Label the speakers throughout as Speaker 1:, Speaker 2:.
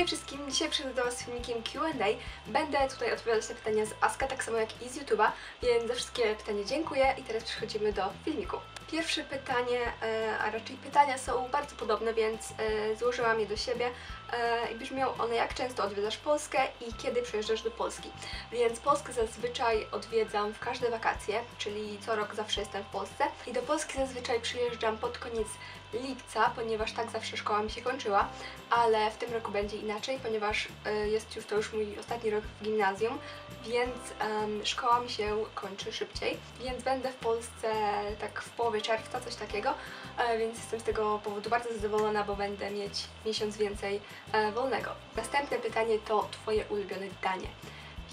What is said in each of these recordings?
Speaker 1: Hej wszystkim, dzisiaj przyjdę do Was z filmikiem Q&A. Będę tutaj odpowiadać na pytania z Aska, tak samo jak i z YouTube'a, więc za wszystkie pytania dziękuję i teraz przechodzimy do filmiku. Pierwsze pytanie, e, a raczej pytania są bardzo podobne, więc e, złożyłam je do siebie e, i brzmią one jak często odwiedzasz Polskę i kiedy przyjeżdżasz do Polski. Więc Polskę zazwyczaj odwiedzam w każde wakacje, czyli co rok zawsze jestem w Polsce i do Polski zazwyczaj przyjeżdżam pod koniec lipca, ponieważ tak zawsze szkoła mi się kończyła, ale w tym roku będzie inaczej, ponieważ jest już to już mój ostatni rok w gimnazjum, więc szkoła mi się kończy szybciej, więc będę w Polsce tak w połowie czerwca, coś takiego, e, więc jestem z tego powodu bardzo zadowolona, bo będę mieć miesiąc więcej e, wolnego. Następne pytanie to Twoje ulubione danie,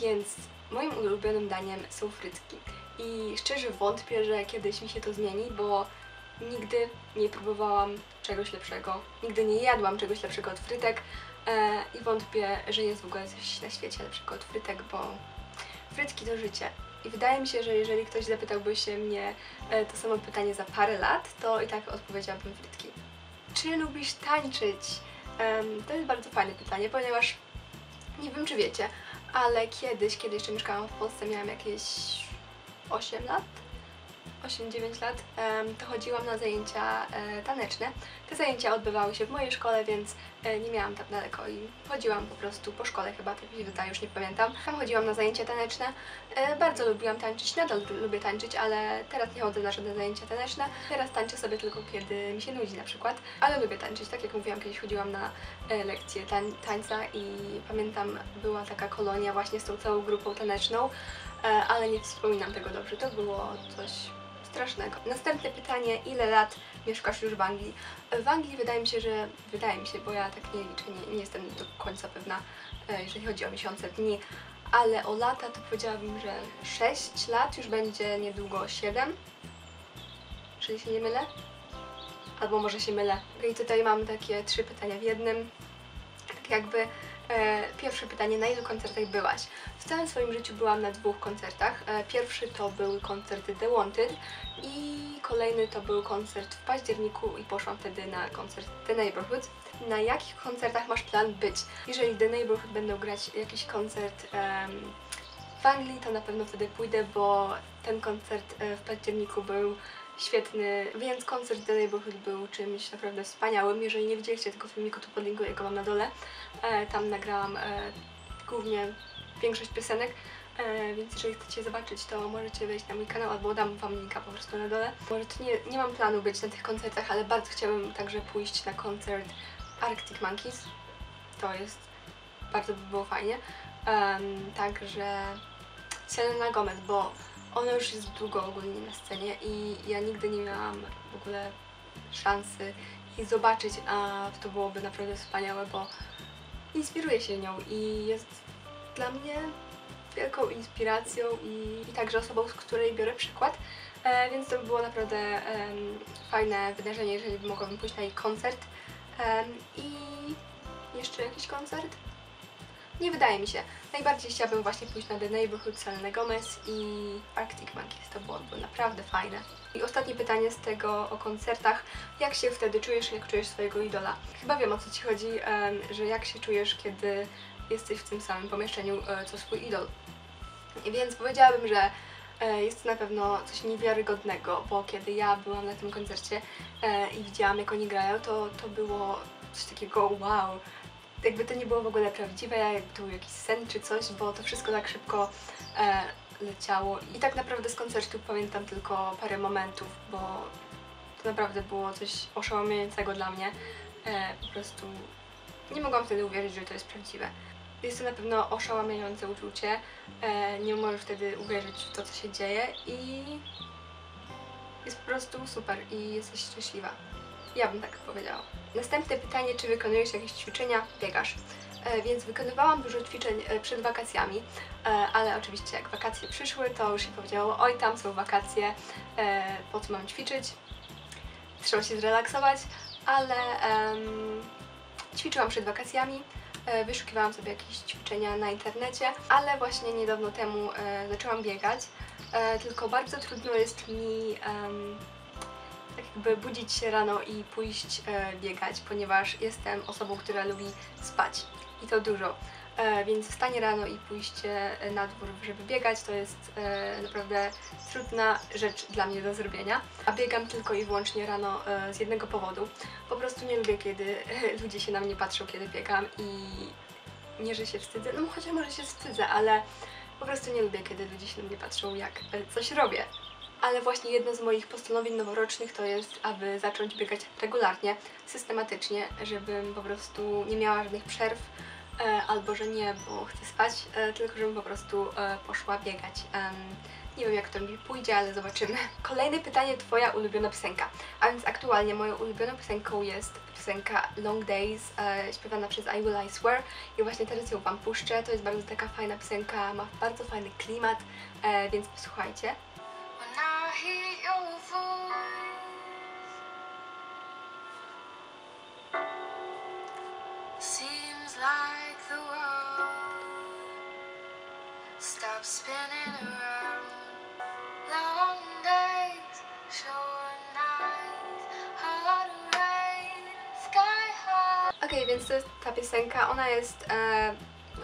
Speaker 1: więc moim ulubionym daniem są frytki i szczerze wątpię, że kiedyś mi się to zmieni, bo nigdy nie próbowałam czegoś lepszego, nigdy nie jadłam czegoś lepszego od frytek e, i wątpię, że jest w ogóle coś na świecie lepszego od frytek, bo frytki to życie. I wydaje mi się, że jeżeli ktoś zapytałby się mnie e, to samo pytanie za parę lat, to i tak odpowiedziałabym frytki. Czy lubisz tańczyć? To jest bardzo fajne pytanie, ponieważ nie wiem, czy wiecie, ale kiedyś, kiedy jeszcze mieszkałam w Polsce, miałam jakieś 8 lat, 8-9 lat, to chodziłam na zajęcia e, taneczne. Te zajęcia odbywały się w mojej szkole, więc e, nie miałam tak daleko i chodziłam po prostu po szkole chyba, tak mi się wydaje, już nie pamiętam. Tam chodziłam na zajęcia taneczne. E, bardzo lubiłam tańczyć, nadal lubię tańczyć, ale teraz nie chodzę na żadne zajęcia taneczne. Teraz tańczę sobie tylko kiedy mi się nudzi na przykład, ale lubię tańczyć. Tak jak mówiłam, kiedyś chodziłam na lekcje tań, tańca i pamiętam, była taka kolonia właśnie z tą całą grupą taneczną, ale nie wspominam tego dobrze. To było coś strasznego. Następne pytanie, ile lat mieszkasz już w Anglii? W Anglii wydaje mi się, że wydaje mi się, bo ja tak nie liczę, nie, nie jestem do końca pewna, e, jeżeli chodzi o miesiące, dni, ale o lata to powiedziałabym, że 6 lat, już będzie niedługo 7. Czyli się nie mylę? Albo może się mylę. I tutaj mam takie trzy pytania w jednym. Tak jakby E, pierwsze pytanie, na ilu koncertach byłaś? W całym swoim życiu byłam na dwóch koncertach. E, pierwszy to był koncert The Wanted i kolejny to był koncert w październiku i poszłam wtedy na koncert The Neighborhood. Na jakich koncertach masz plan być? Jeżeli The Neighborhood będą grać jakiś koncert w Anglii, to na pewno wtedy pójdę, bo ten koncert e, w październiku był świetny, więc koncert The Neighborhood był czymś naprawdę wspaniałym. Jeżeli nie widzieliście tego filmiku, to podlinkuję go mam na dole. E, tam nagrałam e, głównie większość piosenek, e, więc jeżeli chcecie zobaczyć, to możecie wejść na mój kanał albo dam wam linka po prostu na dole. Może to nie, nie mam planu być na tych koncertach, ale bardzo chciałabym także pójść na koncert Arctic Monkeys. To jest, bardzo by było fajnie. Em, także Selena Gomez, bo ona już jest długo ogólnie na scenie i ja nigdy nie miałam w ogóle szansy jej zobaczyć, a to byłoby naprawdę wspaniałe, bo inspiruję się nią i jest dla mnie wielką inspiracją i, i także osobą, z której biorę przykład. E, więc to by było naprawdę em, fajne wydarzenie, jeżeli mogłabym pójść na jej koncert. Em, I jeszcze jakiś koncert? Nie wydaje mi się. Najbardziej chciałabym właśnie pójść na The Neighborhood Selena Gomez i Arctic Monkeys. To byłoby naprawdę fajne. I ostatnie pytanie z tego o koncertach. Jak się wtedy czujesz, jak czujesz swojego idola? Chyba wiem o co Ci chodzi, że jak się czujesz, kiedy jesteś w tym samym pomieszczeniu e, co swój idol. Więc powiedziałabym, że e, jest to na pewno coś niewiarygodnego, bo kiedy ja byłam na tym koncercie e, i widziałam jak oni grają, to, to było coś takiego wow, jakby to nie było w ogóle prawdziwe, jakby to był jakiś sen czy coś, bo to wszystko tak szybko e, leciało. I tak naprawdę z koncertu pamiętam tylko parę momentów, bo to naprawdę było coś oszałamiającego dla mnie. E, po prostu nie mogłam wtedy uwierzyć, że to jest prawdziwe. Jest to na pewno oszałamiające uczucie. E, nie możesz wtedy uwierzyć w to, co się dzieje i jest po prostu super i jesteś szczęśliwa. Ja bym tak powiedziała. Następne pytanie, czy wykonujesz jakieś ćwiczenia? Biegasz. E, więc wykonywałam dużo ćwiczeń e, przed wakacjami, e, ale oczywiście jak wakacje przyszły, to już się powiedziało, oj tam są wakacje, po co mam ćwiczyć? Trzeba się zrelaksować, ale ćwiczyłam przed wakacjami, wyszukiwałam sobie jakieś ćwiczenia na internecie, ale właśnie niedawno temu zaczęłam biegać, tylko bardzo trudno jest mi jakby budzić się rano i pójść e, biegać, ponieważ jestem osobą, która lubi spać. i to dużo. E, więc wstanie rano i pójście na dwór, żeby biegać, to jest e, naprawdę trudna rzecz dla mnie do zrobienia. A biegam tylko i wyłącznie rano e, z jednego powodu. Po prostu nie lubię, kiedy ludzie się na mnie patrzą, kiedy biegam i nie, że się wstydzę, no chociaż może się wstydzę, ale po prostu nie lubię, kiedy ludzie się na mnie patrzą, jak e, coś robię. Ale właśnie jedno z moich postanowień noworocznych to jest, aby zacząć biegać regularnie, systematycznie, żebym po prostu nie miała żadnych przerw, e, albo że nie, bo chcę spać, e, tylko żebym po prostu e, poszła biegać. Nie wiem jak to mi pójdzie, ale zobaczymy. Kolejne pytanie, Twoja ulubiona piosenka. A więc aktualnie moją ulubioną piosenką jest piosenka Long Days, śpiewana przez I Will I Swear i właśnie teraz ją Wam puszczę. To jest bardzo taka fajna piosenka, ma bardzo fajny klimat, więc posłuchajcie.
Speaker 2: Hear
Speaker 1: więc to jest ta piosenka, ona jest e,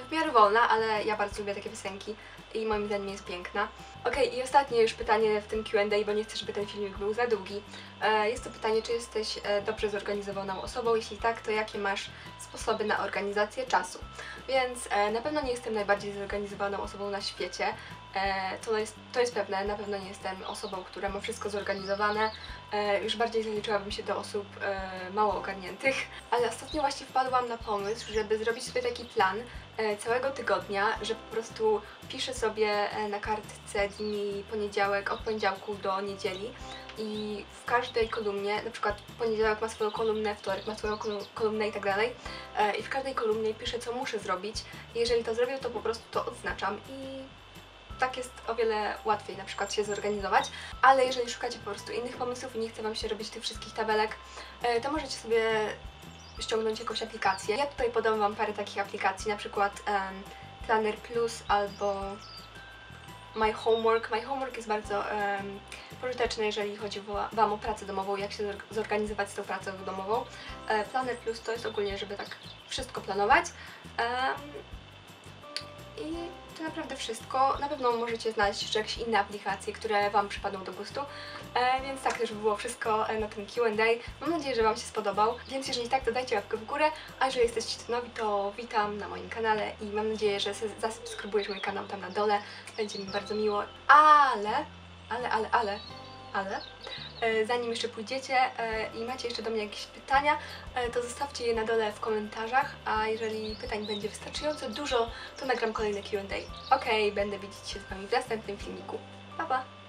Speaker 1: w miarę wolna, ale ja bardzo lubię takie piosenki i moim zdaniem jest piękna. Okej, i ostatnie już pytanie w tym Q&A, bo nie chcę, żeby ten filmik był za długi. E, jest to pytanie, czy jesteś e, dobrze zorganizowaną osobą? Jeśli tak, to jakie masz sposoby na organizację czasu? Więc e, na pewno nie jestem najbardziej zorganizowaną osobą na świecie. To, jest, to jest pewne, na pewno nie jestem osobą, która ma wszystko zorganizowane. Już bardziej zaliczyłabym się do osób mało ogarniętych. Ale ostatnio właśnie wpadłam na pomysł, żeby zrobić sobie taki plan całego tygodnia, że po prostu piszę sobie e, na kartce dni poniedziałek, od poniedziałku do niedzieli. I w każdej kolumnie, na przykład poniedziałek ma swoją kolumnę, wtorek ma swoją kolu- kolumnę i tak dalej e, i w każdej kolumnie piszę co muszę zrobić. Jeżeli to zrobię, to po prostu to odznaczam i tak jest o wiele łatwiej na przykład się zorganizować, ale jeżeli szukacie po prostu innych pomysłów i nie chce Wam się robić tych wszystkich tabelek, e, to możecie sobie ściągnąć jakąś aplikację. Ja tutaj podam Wam parę takich aplikacji, na przykład em, Planner Plus albo My Homework. My Homework jest bardzo em, pożyteczny, jeżeli chodzi wa- Wam o pracę domową, jak się zor- zorganizować z tą pracą domową. E, Planner Plus to jest ogólnie, żeby tak wszystko planować. I to naprawdę wszystko. Na pewno możecie znaleźć jeszcze jakieś inne aplikacje, które Wam przypadną do gustu. E, więc tak też by było wszystko e, na tym Q&A. Mam nadzieję, że Wam się spodobał. Więc jeżeli tak, to dajcie łapkę w górę. A jeżeli jesteście nowi, to witam na moim kanale i mam nadzieję, że zasubskrybujesz mój kanał tam na dole. Będzie mi bardzo miło. Ale, ale, ale, ale, ale... e, Zanim jeszcze pójdziecie e, i macie jeszcze do mnie jakieś pytania, e, to zostawcie je na dole w komentarzach, a jeżeli pytań będzie wystarczająco dużo, to nagram kolejne Q&A. Okej, będę widzieć się z Wami w następnym filmiku. Pa, pa!